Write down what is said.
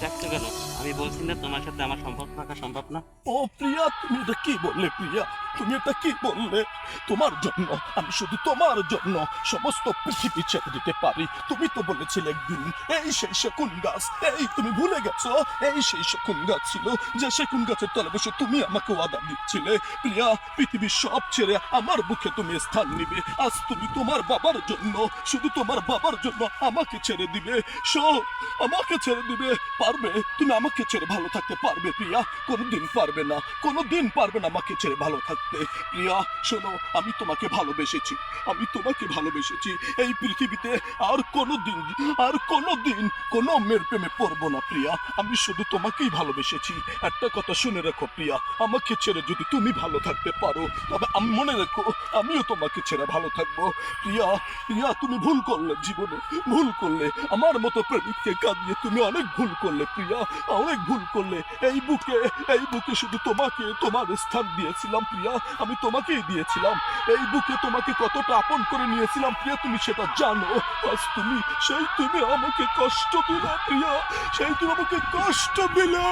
ডাকছো কেন? আমি বলছি না তোমার সাথে আমার সম্ভব থাকা সম্ভব না। ও প্রিয়া, তুমি কি বললে প্রিয়া? তুমি এটা কি বললে? তোমার জন্য, আমি শুধু তোমার জন্য সমস্ত পৃথিবী ছেড়ে দিতে পারি। তুমি তো বলেছিলে একদিন, এই সেই শকুন গাছ, এই তুমি ভুলে গেছো, এই সেই শকুন গাছ ছিল, যে শকুন গাছের তলে বসে তুমি আমাকে ওয়াদা দিচ্ছিলে। প্রিয়া, পৃথিবীর সব ছেড়ে আমার বুকে তুমি স্থান নিবে। আজ তুমি তোমার বাবার জন্য, শুধু তোমার বাবার জন্য আমাকে ছেড়ে দিবে। শো, আমাকে ছেড়ে দিবে। পারবে, তুমি আমাকে ছেড়ে ভালো থাকতে পারবে, প্রিয়া। কোনোদিন পারবে না, কোনোদিন পারবে না আমাকে ছেড়ে ভালো থাকতে। প্রিয়া, শোনো, আমি তোমাকে ভালোবেসেছি। আমি তোমাকে ভালোবেসেছি। এই পৃথিবীতে আর কোনোদিন আর কোনোদিন কোনো মেয়ের প্রেমে না, প্রিয়া। আমি শুধু তোমাকেই ভালোবেসেছি। একটা কথা শুনে রাখো, প্রিয়া। আমাকে ছেড়ে যদি তুমি ভালো থাকতে পারো, তবে আমি, মনে রেখো, আমিও তোমাকে ছেড়ে ভালো থাকব। প্রিয়া প্রিয়া, তুমি ভুল করলে জীবনে, ভুল করলে। আমার মতো প্রেমিককে কাঁদিয়ে তুমি অনেক ভুল করলে, প্রিয়া। অনেক ভুল করলে। এই বুকে এই বুকে শুধু তোমাকে, তোমার স্থান দিয়েছিলাম, প্রিয়া। আমি তোমাকেই দিয়েছিলাম। এই বুকে তোমাকে কতটা আপন করে নিয়েছিলাম, প্রিয়া, তুমি সেটা জানো। আজ তুমি, সেই তুমি আমাকে কষ্ট দিলে, প্রিয়া, সেই তুমি আমাকে কষ্ট দিলে।